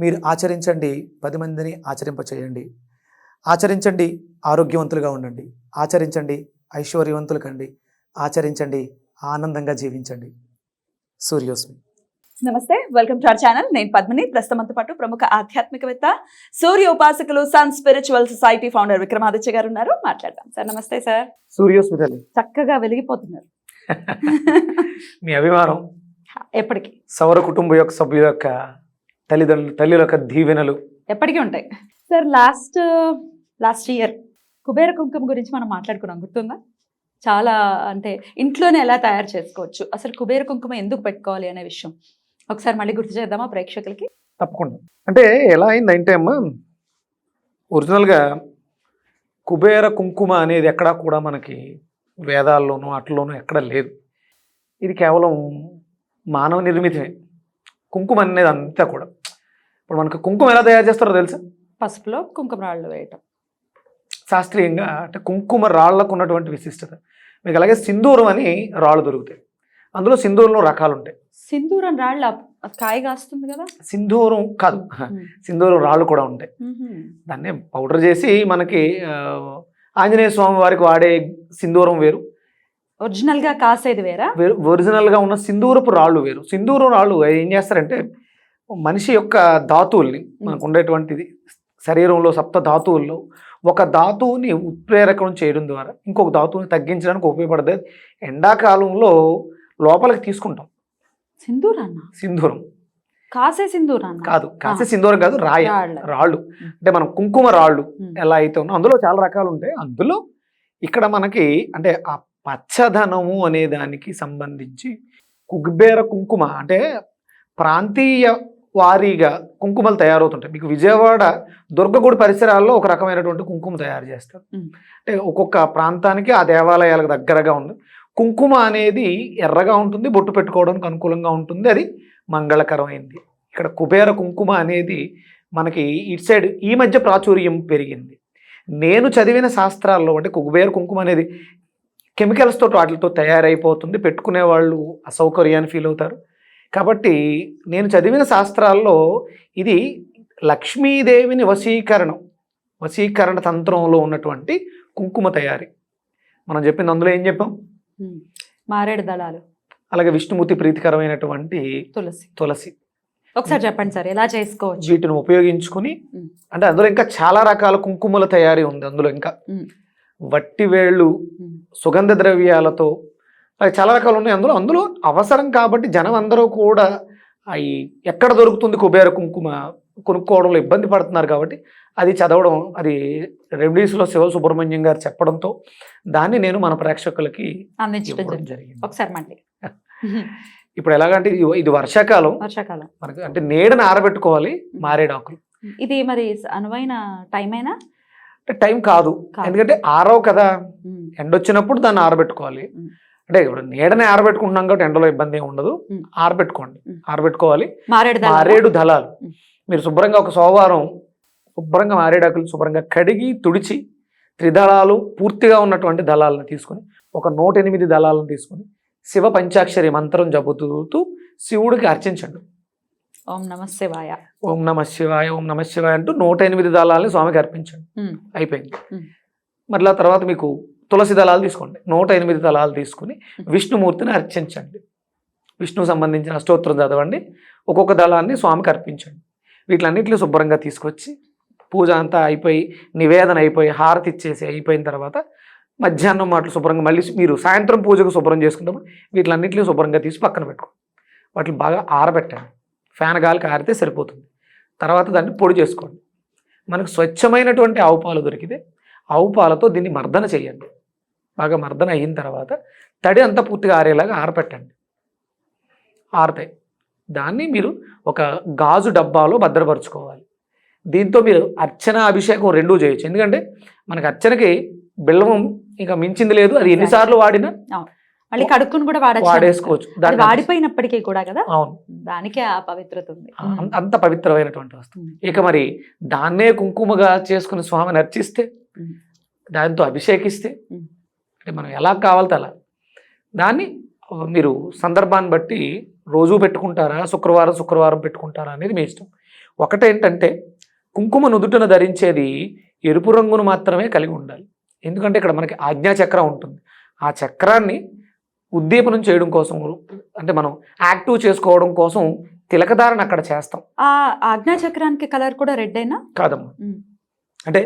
మీరు ఆచరించండి పది మందిని ఆచరింపచేయండి. ఆచరించండి ఆరోగ్యవంతులుగా ఉండండి. ఆచరించండి ఐశ్వర్యవంతులు కండి ఆచరించండి ఆనందంగా జీవించండి. సూర్యోస్మి. నమస్తే వెల్కమ్ టు అవర్ ఛానల్. నేను పద్మిని. ప్రస్తుతంతో పాటు ప్రముఖ ఆధ్యాత్మికవేత్త సూర్య ఉపాసకులు sun spiritual society founder Vikramaditya garu ఉన్నారు. మాట్లాడదాం. సార్ నమస్తే సార్. సూర్యోస్మి తల్లి. చక్కగా వెలిగిపోతున్నారు. మీ అభిమానం. ఎప్పటికీ. సౌర కుటుంబం యొక్క సభ్యుల యొక్క తల్లిదండ్రులు తల్లుల యొక్క దీవెనలు. ఎప్పటికీ ఉంటాయి. Sir last last year Kubera కుంకుమ గురించి మనం మాట్లాడుకున్నాం గుర్తుందా? చాలా అంటే ఇంట్లోనే ఎలా తయారు చేసుకోవచ్చు? అసలు కుబేర కుంకుమ ఎందుకు పెట్టుకోవాలి అనే విషయం. ఒకసారి మళ్ళీ గుర్తు చేద్దామా ప్రేక్షకులకి? తప్పకుండా. అంటే ఎలా అయిందంటే అమ్మ ఒరిజినల్గా కుబేర కుంకుమ అనేది ఎక్కడా కూడా మనకి వేదాల్లోనూ అట్లలోనూ ఎక్కడ లేదు. ఇది కేవలం మానవ నిర్మితమే. కుంకుమ అనేది అంతా కూడా. ఇప్పుడు మనకు కుంకుమ ఎలా తయారు చేస్తారో తెలుసా? పసుపులో కుంకుమ రాళ్ళు వేయటం. శాస్త్రీయంగా అంటే కుంకుమ రాళ్ళకు ఉన్నటువంటి విశిష్టత. మీకు అలాగే సింధూరం అని రాళ్ళు దొరుకుతాయి. అందులో సింధూరంలో రకాలు ఉంటాయి. సింధూరం రాళ్ళ కాయ కాస్తుంది కదా? సింధూరం కాదు. సింధూరం రాళ్ళు కూడా ఉంటాయి. దాన్ని పౌడర్ చేసి మనకి ఆంజనేయ స్వామి వారికి వాడే సింధూరం వేరు. ఒరిజినల్గా కాసేది వేరా? వేరు ఒరిజినల్గా ఉన్న సింధూరపు రాళ్ళు వేరు. సింధూరం రాళ్ళు ఏం చేస్తారంటే మనిషి యొక్క ధాతువుల్ని మనకు ఉండేటువంటిది శరీరంలో సప్త ధాతువుల్లో ఒక ధాతువుని ఉత్ప్రేరకం చేయడం ద్వారా ఇంకొక ధాతువుని తగ్గించడానికి ఉపయోగపడుతుంది ఎండాకాలంలో లోపలికి తీసుకుంటాం. సింధూరాన్న? సింధూరం. కాసే సింధూరాన్న? కాదు కాసే సింధూరం కాదు రాయ. రాళ్ళ. అంటే మనం కుంకుమ రాళ్ళు. ఎలా అయితే ఉన్నా అందులో చాలా రకాలు ఉంటాయి. అందులో ఇక్కడ మనకి అంటే ఆ పచ్చదనము అనే దానికి సంబంధించి కుగ్బేర కుంకుమ అంటే ప్రాంతీయ వారీగా కుంకుమలు తయారవుతుంటాయి. మీకు విజయవాడ దుర్గగుడి పరిసరాల్లో ఒక రకమైనటువంటి కుంకుమ తయారు చేస్తారు. అంటే ఒక్కొక్క ప్రాంతానికి ఆ దేవాలయాలకు దగ్గరగా ఉంది. కుంకుమ అనేది ఎర్రగా ఉంటుంది బొట్టు పెట్టుకోవడానికి అనుకూలంగా ఉంటుంది. అది మంగళకరమైంది. ఇక్కడ కుబేర కుంకుమ అనేది మనకి ఇటు సైడ్ ఈ మధ్య ప్రాచుర్యం పెరిగింది. నేను చదివిన శాస్త్రాల్లో అంటే కుబేర కుంకుమ అనేది కెమికల్స్ తోటి వాటితో తయారైపోతుంది. పెట్టుకునే వాళ్ళు అసౌకర్యాన్ని ఫీల్ అవుతారు. కాబట్టి నేను చదివిన శాస్త్రాల్లో ఇది లక్ష్మీదేవిని వశీకరణం వశీకరణ తంత్రంలో ఉన్నటువంటి కుంకుమ తయారీ మనం చెప్పింది అందులో ఏం చెప్పాం. మారేడు దళాలు అలాగే విష్ణుమూర్తి ప్రీతికరమైనటువంటి తులసి తులసి ఒకసారి చెప్పండి సార్ ఎలా చేసుకోవచ్చు వీటిని ఉపయోగించుకుని. అంటే అందులో ఇంకా చాలా రకాల కుంకుమల తయారీ ఉంది అందులో ఇంకా మ్మ్. వట్టివేళ్ళు మ్మ్. సుగంధ ద్రవ్యాలతో అవి చాలా రకాలు ఉన్నాయి. అందులో అందులో అవసరం కాబట్టి జనం అందరూ కూడా అవి ఎక్కడ దొరుకుతుంది కుబేర కుంకుమ కొనుక్కోవడంలో ఇబ్బంది పడుతున్నారు కాబట్టి అది చదవడం అది రెమెడీస్లో శివ సుబ్రహ్మణ్యం గారు చెప్పడంతో దాన్ని నేను మన ప్రేక్షకులకి అందించడం జరిగింది. ఒకసారి మళ్ళీ. ఇప్పుడు ఎలాగంటే ఇది ఇది వర్షాకాలం. వర్షాకాలం. మనకి అంటే నీడని ఆరబెట్టుకోవాలి మారేడాకులు ఇది మరి అనువైన టైం అయినా టైం కాదు. ఎందుకంటే ఆరవు కదా. మ్మ్. ఎండ వచ్చినప్పుడు దాన్ని ఆరబెట్టుకోవాలి. అంటే ఇప్పుడు నీడని ఆరబెట్టుకుంటున్నాం కాబట్టి ఎండలో ఇబ్బంది ఏమి ఉండదు. ఆరబెట్టుకోండి. ఆరబెట్టుకోవాలి మారేడు దళాలు. మీరు శుభ్రంగా ఒక సోమవారం శుభ్రంగా మారేడాకులు శుభ్రంగా కడిగి తుడిచి త్రిదళాలు పూర్తిగా ఉన్నటువంటి దళాలను తీసుకొని ఒక నూట ఎనిమిది దళాలను తీసుకొని శివ పంచాక్షరి మంత్రం జపుతూ శివుడికి అర్చించండి ఓం నమ శివాయ ఓం నమ శివాయ ఓం నమ శివాయ అంటూ నూట ఎనిమిది దళాలని స్వామికి అర్పించండి. అయిపోయింది. మరలా తర్వాత మీకు తులసి దళాలు తీసుకోండి. నూట ఎనిమిది దళాలు తీసుకుని విష్ణుమూర్తిని అర్చించండి. విష్ణు సంబంధించిన అష్టోత్తరం చదవండి. ఒక్కొక్క దళాన్ని స్వామికి అర్పించండి. వీటిలన్నింటినీ శుభ్రంగా తీసుకొచ్చి పూజ అంతా అయిపోయి నివేదన అయిపోయి హారతి ఇచ్చేసి అయిపోయిన తర్వాత మధ్యాహ్నం మాటలు శుభ్రంగా మళ్ళీ మీరు సాయంత్రం పూజకు శుభ్రం చేసుకున్నప్పుడు వీటిలన్నింటినీ శుభ్రంగా తీసి పక్కన పెట్టుకోండి. వాటిని బాగా ఆరబెట్టండి. ఫ్యాన్ గాలికి ఆరితే సరిపోతుంది. తర్వాత దాన్ని పొడి చేసుకోండి. మనకు స్వచ్ఛమైనటువంటి ఆవు పాలు దొరికితే ఆవు పాలతో దీన్ని మర్దన చేయండి. బాగా మర్దన అయిన తర్వాత తడి అంతా పూర్తిగా ఆరేలాగా ఆరపెట్టండి. ఆరుతాయి దాన్ని మీరు ఒక గాజు డబ్బాలో భద్రపరుచుకోవాలి. దీంతో మీరు అర్చన అభిషేకం రెండూ చేయొచ్చు. ఎందుకంటే మనకి అర్చనకి బెల్లం ఇంకా మించింది లేదు. అది ఎన్నిసార్లు వాడినా మళ్ళీ కడుక్కుని కూడా వాడేసుకోవచ్చు. వాడిపోయినప్పటికీ కూడా కదా? అవును. దానికే ఆ పవిత్రత ఉంది. అంత పవిత్రమైనటువంటి వస్తువు. ఇక మరి దాన్నే కుంకుమగా చేసుకుని స్వామిని అర్చిస్తే. దాంతో అభిషేకిస్తే. అంటే మనం ఎలా కావాలితే అలా దాన్ని మీరు సందర్భాన్ని బట్టి రోజు పెట్టుకుంటారా? శుక్రవారం శుక్రవారం పెట్టుకుంటారా అనేది మీ ఇష్టం. ఒకటేంటంటే కుంకుమ నుదుటను ధరించేది ఎరుపు రంగును మాత్రమే కలిగి ఉండాలి. ఎందుకంటే ఇక్కడ మనకి ఆజ్ఞా చక్రం ఉంటుంది. ఆ చక్రాన్ని ఉద్దీపనం చేయడం కోసం అంటే మనం యాక్టివ్ చేసుకోవడం కోసం తిలకధారణ అక్కడ చేస్తాం. ఆ ఆజ్ఞా చక్రానికి కలర్ కూడా రెడ్ అయినా కాదమ్మా. అంటే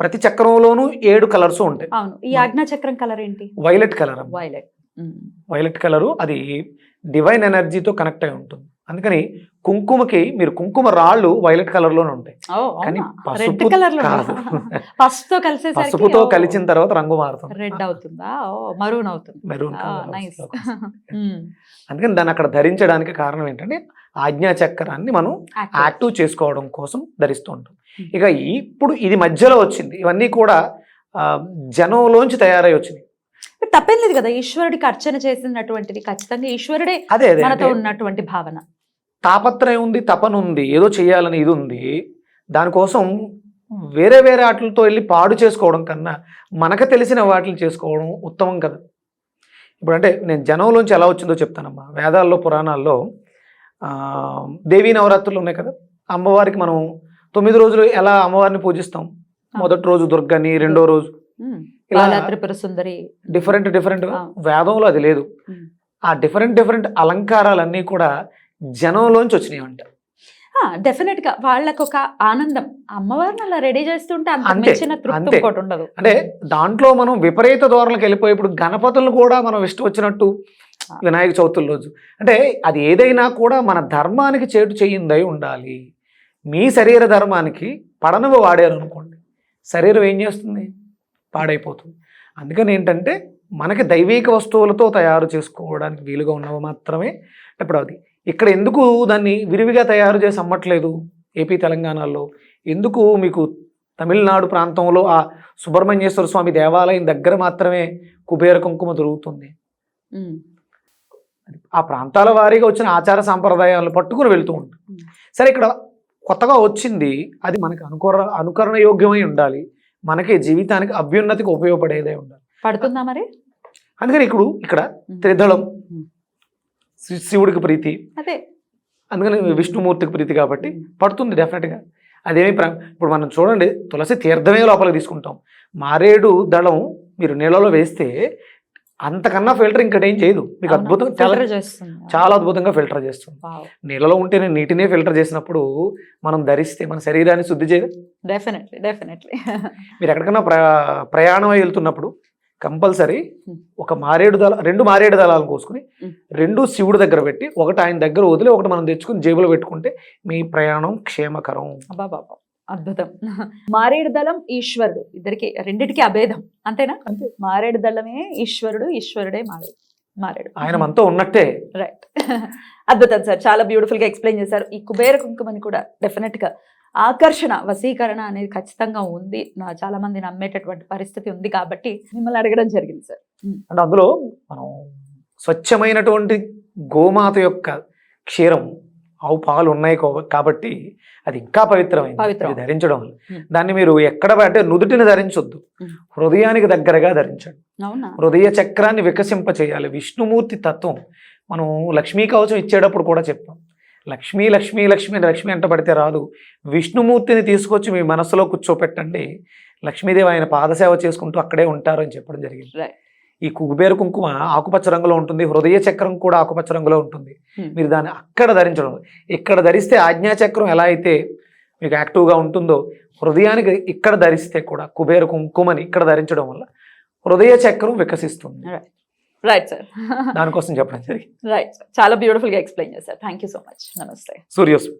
ప్రతి చక్రంలోనూ ఏడు కలర్స్ ఉంటాయి. అవును. ఈ ఆజ్ఞా చక్రం కలర్ ఏంటి? Violet colour violet. Violet colour అది డివైన్ ఎనర్జీతో కనెక్ట్ అయి ఉంటుంది. అందుకని కుంకుమకి మీరు కుంకుమ రాళ్ళు వైలెట్ కలర్లోనే ఉంటాయి. కానీ పసుపు కలర్ పసుపుతో కలిసేసరికి పసుపుతో కలిసిన తర్వాత రంగు మారుతుంది. రెడ్ అవుతుందా? మరూన్ అవుతుంది. మెరూన్ అందుకని దాన్ని అక్కడ ధరించడానికి కారణం ఏంటంటే ఆజ్ఞా చక్రాన్ని మనం యాక్టివ్ చేసుకోవడం కోసం ధరిస్తూ ఉంటాం. Hmm. ఇక ఇప్పుడు ఇది మధ్యలో వచ్చింది. ఇవన్నీ కూడా జనంలోంచి తయారై వచ్చినాయి. తప్పేం లేదు కదా ఈశ్వరుడికి అర్చన చేసినటువంటిది ఖచ్చితంగా ఈశ్వరుడే అదే మనతో ఉన్నటువంటి భావన. తాపత్రయం ఉంది తపన ఉంది ఏదో చేయాలని ఇది ఉంది. దానికోసం వేరే వేరే వాటితో వెళ్ళి పాడు చేసుకోవడం కన్నా మనకు తెలిసిన వాటిని చేసుకోవడం ఉత్తమం కదా. ఇప్పుడు అంటే నేను జనంలోంచి ఎలా వచ్చిందో చెప్తానమ్మా. వేదాల్లో పురాణాల్లో దేవీ నవరాత్రులు ఉన్నాయి కదా? అమ్మవారికి మనం తొమ్మిది రోజులు ఎలా అమ్మవారిని పూజిస్తాం? మొదటి రోజు దుర్గని రెండో రోజు. ఇలా డిఫరెంట్ డిఫరెంట్. వేదంలో అది లేదు. ఆ డిఫరెంట్ డిఫరెంట్ అలంకారాలన్నీ కూడా జనంలోంచి వచ్చినాయి అంట డెఫినెట్గా వాళ్ళకు ఒక ఆనందం. అమ్మవారిని అలా రెడీ చేస్తుంటే అంత ఉండదు. అంటే దాంట్లో మనం విపరీత ధోరణికి వెళ్ళిపోయి ఇప్పుడు గణపతులను కూడా మనం ఇష్టం వచ్చినట్టు వినాయక చవితుల రోజు. అంటే అది ఏదైనా కూడా మన ధర్మానికి చేటు చేయిందై ఉండాలి. మీ శరీర ధర్మానికి పడనవి వాడారు అనుకోండి శరీరం ఏం చేస్తుంది? పాడైపోతుంది. అందుకని ఏంటంటే మనకి దైవిక వస్తువులతో తయారు చేసుకోవడానికి వీలుగా ఉన్నవి మాత్రమే. ఇప్పుడు అది ఇక్కడ ఎందుకు దాన్ని విరివిగా తయారు చేసి అమ్మట్లేదు ఏపీ తెలంగాణలో? ఎందుకు మీకు తమిళనాడు ప్రాంతంలో ఆ సుబ్రహ్మణ్యేశ్వర స్వామి దేవాలయం దగ్గర మాత్రమే కుబేర కుంకుమ దొరుకుతుంది. ఆ ప్రాంతాల వారీగా వచ్చిన ఆచార సాంప్రదాయాలను పట్టుకుని వెళ్తూ ఉంటాం. సరే ఇక్కడ కొత్తగా వచ్చింది అది మనకి అనుకర అనుకరణ యోగ్యమై ఉండాలి. మనకి జీవితానికి అభ్యున్నతికి ఉపయోగపడేదే ఉండాలి. పడుతుందా మరి? అందుకని ఇప్పుడు ఇక్కడ. త్రిదళం శివుడికి ప్రీతి అదే. అందుకని విష్ణుమూర్తికి ప్రీతి కాబట్టి. పడుతుంది డెఫినెట్గా అదేమి ఇప్పుడు మనం చూడండి తులసి తీర్థమే లోపలికి తీసుకుంటాం. మారేడు దళం మీరు నీళ్ళలో వేస్తే అంతకన్నా ఫిల్టర్ ఇంకటి ఏం చేయదు. మీకు? అద్భుతం చాలా చాలా అద్భుతంగా ఫిల్టర్ చేస్తుంది. నీళ్ళలో ఉంటేనే నీటినే ఫిల్టర్ చేసినప్పుడు మనం ధరిస్తే మన శరీరాన్ని శుద్ధి చేయదు. డెఫినెట్లీ డెఫినెట్లీ మీరు ఎక్కడికైనా ప్ర ప్రయాణం వెళ్తున్నప్పుడు కంపల్సరీ. ఒక మారేడు దళ రెండు మారేడు దళాలను కోసుకుని. రెండు శివుడి దగ్గర పెట్టి ఒకటి ఆయన దగ్గర వదిలి ఒకటి మనం తెచ్చుకుని జేబులో పెట్టుకుంటే మీ ప్రయాణం క్షేమకరం. అబ్బాబాబా అద్భుతం. మారేడు దళం ఈశ్వరుడు. ఇద్దరికి రెండిటికి అభేదం. అంతేనా? అంతే. మారేడు దళమే ఈశ్వరుడు ఈశ్వరుడే మారేడు మారేడు. ఆయన మనతో ఉన్నట్టే. రైట్ అద్భుతం సార్. చాలా బ్యూటిఫుల్గా ఎక్స్ప్లెయిన్ చేశారు. ఈ కుబేర కుంకుమని కూడా డెఫినెట్గా ఆకర్షణ వశీకరణ అనేది ఖచ్చితంగా ఉంది. నా చాలా మంది నమ్మేటటువంటి పరిస్థితి ఉంది కాబట్టి మిమ్మల్ని అడగడం జరిగింది సార్. అంటే అందులో మనం స్వచ్ఛమైనటువంటి గోమాత యొక్క క్షీరం ఆవు పాలు ఉన్నాయి కాబట్టి అది ఇంకా పవిత్రమైంది. ధరించడం. దాన్ని మీరు ఎక్కడ అంటే నుదుటిని ధరించొద్దు. హృదయానికి దగ్గరగా ధరించండి. హృదయ చక్రాన్ని వికసింప చేయాలి. విష్ణుమూర్తి తత్వం. మనం లక్ష్మీ కవచం ఇచ్చేటప్పుడు కూడా చెప్పాం. లక్ష్మీ లక్ష్మీ లక్ష్మి లక్ష్మి ఎంట పడితే రాదు. విష్ణుమూర్తిని తీసుకొచ్చి మీ మనసులో కూర్చోపెట్టండి. లక్ష్మీదేవి ఆయన పాదసేవ చేసుకుంటూ అక్కడే ఉంటారు అని చెప్పడం జరిగింది. ఈ కుబేర కుంకుమ ఆకుపచ్చ రంగులో ఉంటుంది హృదయ చక్రం కూడా ఆకుపచ్చ రంగులో ఉంటుంది. మీరు దాన్ని అక్కడ ధరించడం. ఇక్కడ ధరిస్తే ఆజ్ఞా చక్రం ఎలా అయితే మీకు యాక్టివ్గా ఉంటుందో హృదయానికి ఇక్కడ ధరిస్తే కూడా కుబేర కుంకుమని ఇక్కడ ధరించడం వల్ల హృదయ చక్రం వికసిస్తుంది. రైట్ సార్ దానికోసం చెప్పడం జరిగింది. రైట్ చాలా బ్యూటిఫుల్గా ఎక్స్ప్లెయిన్ చేశారు. థ్యాంక్ యూ సో మచ్ నమస్తే సూర్యోస్